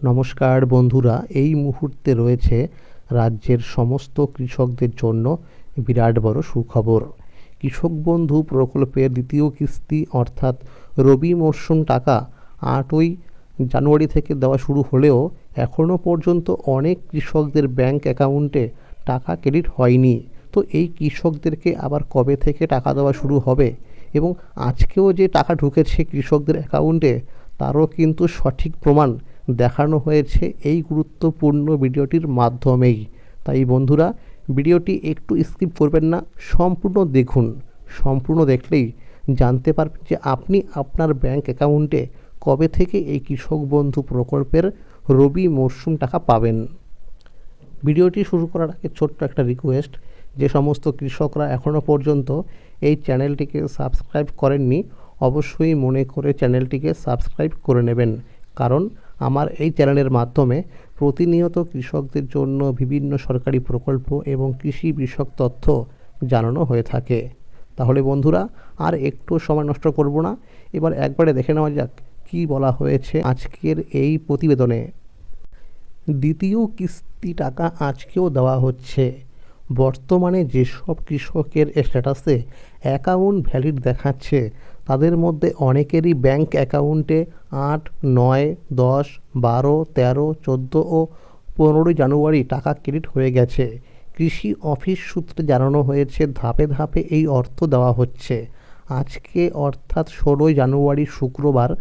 নমস্কার বন্ধুরা, এই মুহূর্তে রয়েছে রাজ্যের সমস্ত কৃষকদের জন্য বিরাট বড় সুখবর। কৃষক বন্ধু প্রকল্পের দ্বিতীয় কিস্তি অর্থাৎ রবি মরশুম টাকা আটই জানুয়ারি থেকে দেওয়া শুরু হলেও এখনও পর্যন্ত অনেক কৃষকদের ব্যাংক অ্যাকাউন্টে টাকা ক্রেডিট হয়নি। তো এই কৃষকদেরকে আবার কবে থেকে টাকা দেওয়া শুরু হবে এবং আজকেও যে টাকা ঢুকেছে কৃষকদের অ্যাকাউন্টে, তারও কিন্তু সঠিক প্রমাণ দেখানো হয়েছে এই গুরুত্বপূর্ণ ভিডিওটির মাধ্যমেই। তাই বন্ধুরা, ভিডিওটি একটু স্কিপ করবেন না, সম্পূর্ণ দেখুন। সম্পূর্ণ দেখলেই জানতে পারবেন যে আপনি আপনার ব্যাংক অ্যাকাউন্টে কবে থেকে এই কৃষক বন্ধু প্রকল্পের রবি মরশুম টাকা পাবেন। ভিডিওটি শুরু করার আগে ছোট্ট একটা রিকোয়েস্ট যে সমস্ত কৃষকরা এখনও পর্যন্ত এই চ্যানেলটিকে সাবস্ক্রাইব করেননি, অবশ্যই মনে করে চ্যানেলটিকে সাবস্ক্রাইব করে নেবেন। কারণ আমার এই চ্যানেলের মাধ্যমে প্রতিনিয়ত কৃষকদের জন্য বিভিন্ন সরকারি প্রকল্প এবং কৃষি বিষয়ক তথ্য জানানো হয়ে থাকে। তাহলে বন্ধুরা, আর একটু সময় নষ্ট করব না। এবার একবারে দেখে নেওয়া যাক কী বলা হয়েছে আজকের এই প্রতিবেদনে। দ্বিতীয় কিস্তি টাকা আজকেও দেওয়া হচ্ছে। বর্তমানে যেসব কৃষকের স্ট্যাটাসে অ্যাকাউন্ট ভ্যালিড দেখাচ্ছে। তাদের মধ্যে অনেকেরই ব্যাংক অ্যাকাউন্টে আট, নয়, দশ, বারো, তেরো, চোদ্দ ও পনেরোই জানুয়ারি টাকা ক্রেডিট হয়ে গেছে। কৃষি অফিস সূত্রে জানানো হয়েছে, ধাপে ধাপে এই অর্থ দেওয়া হচ্ছে। আজকে অর্থাৎ ষোলোই জানুয়ারি শুক্রবার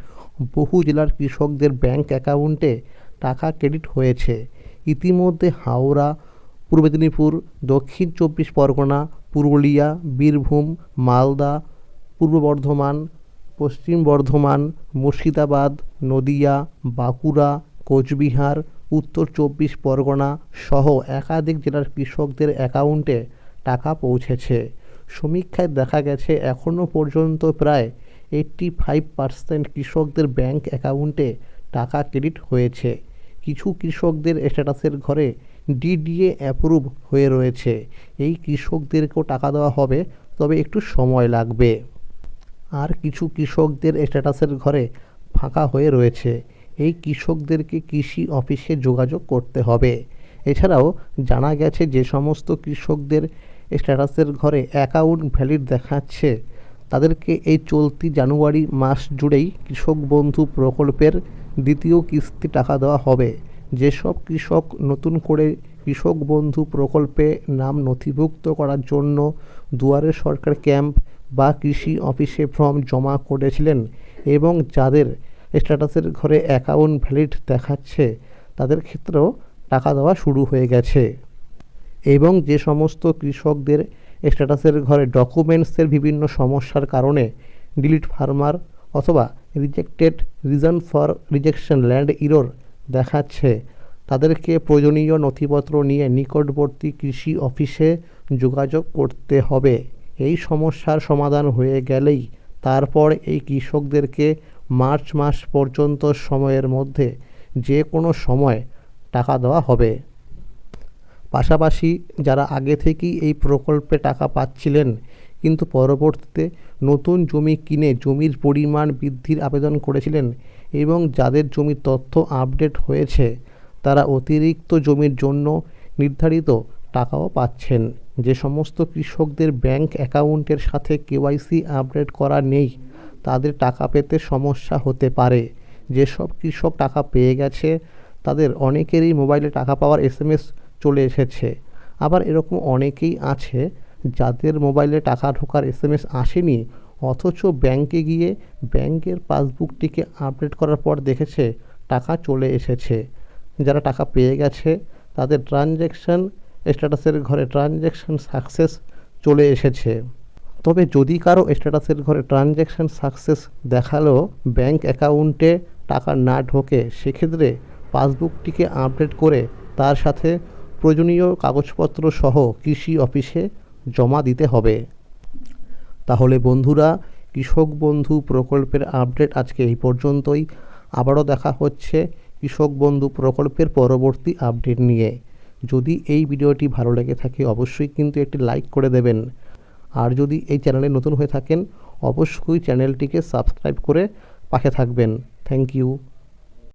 বহু জেলার কৃষকদের ব্যাংক অ্যাকাউন্টে টাকা ক্রেডিট হয়েছে। ইতিমধ্যে হাওড়া পূর্ব মেদিনীপুর, দক্ষিণ চব্বিশ পরগনা, পুরুলিয়া, বীরভূম, মালদা, পূর্ব বর্ধমান, পশ্চিম বর্ধমান, মুর্শিদাবাদ, নদিয়া, বাঁকুড়া, কোচবিহার, উত্তর চব্বিশ পরগনা সহ একাধিক জেলার কৃষকদের অ্যাকাউন্টে টাকা পৌঁছেছে। সমীক্ষায় দেখা গেছে এখনও পর্যন্ত প্রায় এইট্টি ফাইভ পার্সেন্ট কৃষকদের ব্যাংক অ্যাকাউন্টে টাকা ক্রেডিট হয়েছে। কিছু কৃষকদের স্ট্যাটাসের ঘরে ডিডিএ অ্যাপ্রুভ হয়ে রয়েছে। এই কৃষকদেরকেও টাকা দেওয়া হবে, তবে একটু সময় লাগবে। আর কিছু কৃষকদের স্ট্যাটাসের ঘরে ফাঁকা হয়ে রয়েছে। এই কৃষকদেরকে কৃষি অফিসে যোগাযোগ করতে হবে। এছাড়াও জানা গেছে যে সমস্ত কৃষকদের স্ট্যাটাসের ঘরে অ্যাকাউন্ট ভ্যালিড দেখাচ্ছে। তাদেরকে এই চলতি জানুয়ারি মাস জুড়েই কৃষক বন্ধু প্রকল্পের দ্বিতীয় কিস্তি টাকা দেওয়া হবে। যেসব কৃষক নতুন করে কৃষক বন্ধু প্রকল্পে নাম নথিভুক্ত করার জন্য দুয়ারে সরকার ক্যাম্প বা কৃষি অফিসে ফর্ম জমা করেছিলেন এবং যাদের স্ট্যাটাসের ঘরে অ্যাকাউন্ট ভ্যালিড দেখাচ্ছে, তাদের ক্ষেত্রেও টাকা দেওয়া শুরু হয়ে গেছে। এবং যে সমস্ত কৃষকদের স্ট্যাটাসের ঘরে ডকুমেন্টসের বিভিন্ন সমস্যার কারণে ডিলিট ফার্মার অথবা rejected reason for rejection land error দেখাচ্ছে, তাদেরকে প্রয়োজনীয় নথিপত্র নিয়ে নিকটবর্তী কৃষি অফিসে যোগাযোগ করতে হবে। এই সমস্যার সমাধান হয়ে গেলেই তারপর এই কৃষকদেরকে মার্চ মাস পর্যন্ত সময়ের মধ্যে যে কোনো সময় টাকা দেওয়া হবে। পাশাপাশি যারা আগে থেকেই এই প্রকল্পে টাকা পাচ্ছিলেন, কিন্তু পরবর্তীতে নতুন জমি কিনে জমির পরিমাণ বৃদ্ধির আবেদন করেছিলেন এবং যাদের জমির তথ্য আপডেট হয়েছে, তারা অতিরিক্ত জমির জন্য নির্ধারিত টাকাও পাচ্ছেন। যে সমস্ত কৃষকদের ব্যাংক অ্যাকাউন্টের সাথে কেওয়াইসি আপডেট করা নেই, তাদের টাকা পেতে সমস্যা হতে পারে। যেসব কৃষক টাকা পেয়ে গেছে, তাদের অনেকেরই মোবাইলে টাকা পাওয়ার এসএমএস চলে এসেছে। আবার এরকম অনেকেই আছে, যাদের মোবাইলে টাকা ঢোকার এসএমএস আসেনি অথচ ব্যাংকে গিয়ে ব্যাংকের পাসবুকটিকে আপডেট করার পর দেখেছে টাকা চলে এসেছে। যারা টাকা পেয়ে গেছে, তাদের ট্রানজ্যাকশান স্ট্যাটাসের ঘরে ট্রানজ্যাকশান সাকসেস চলে এসেছে। তবে যদি কারও স্ট্যাটাসের ঘরে ট্রানজ্যাকশান সাকসেস দেখাল ব্যাংক অ্যাকাউন্টে টাকা না ঢোকে, সেক্ষেত্রে পাসবুকটিকে আপডেট করে তার সাথে প্রয়োজনীয় কাগজপত্র সহ কৃষি অফিসে জমা দিতে হবে। তাহলে বন্ধুরা, কৃষক বন্ধু প্রকল্পের আপডেট আজকে এই পর্যন্তই। আবারও দেখা হচ্ছে কৃষক বন্ধু প্রকল্পের পরবর্তী আপডেট নিয়ে। যদি এই ভিডিওটি ভালো লেগে থাকে, অবশ্যই কিন্তু একটি লাইক করে দেবেন। আর যদি এই চ্যানেলে নতুন হয়ে থাকেন, অবশ্যই চ্যানেলটিকে সাবস্ক্রাইব করে পাশে থাকবেন। Thank you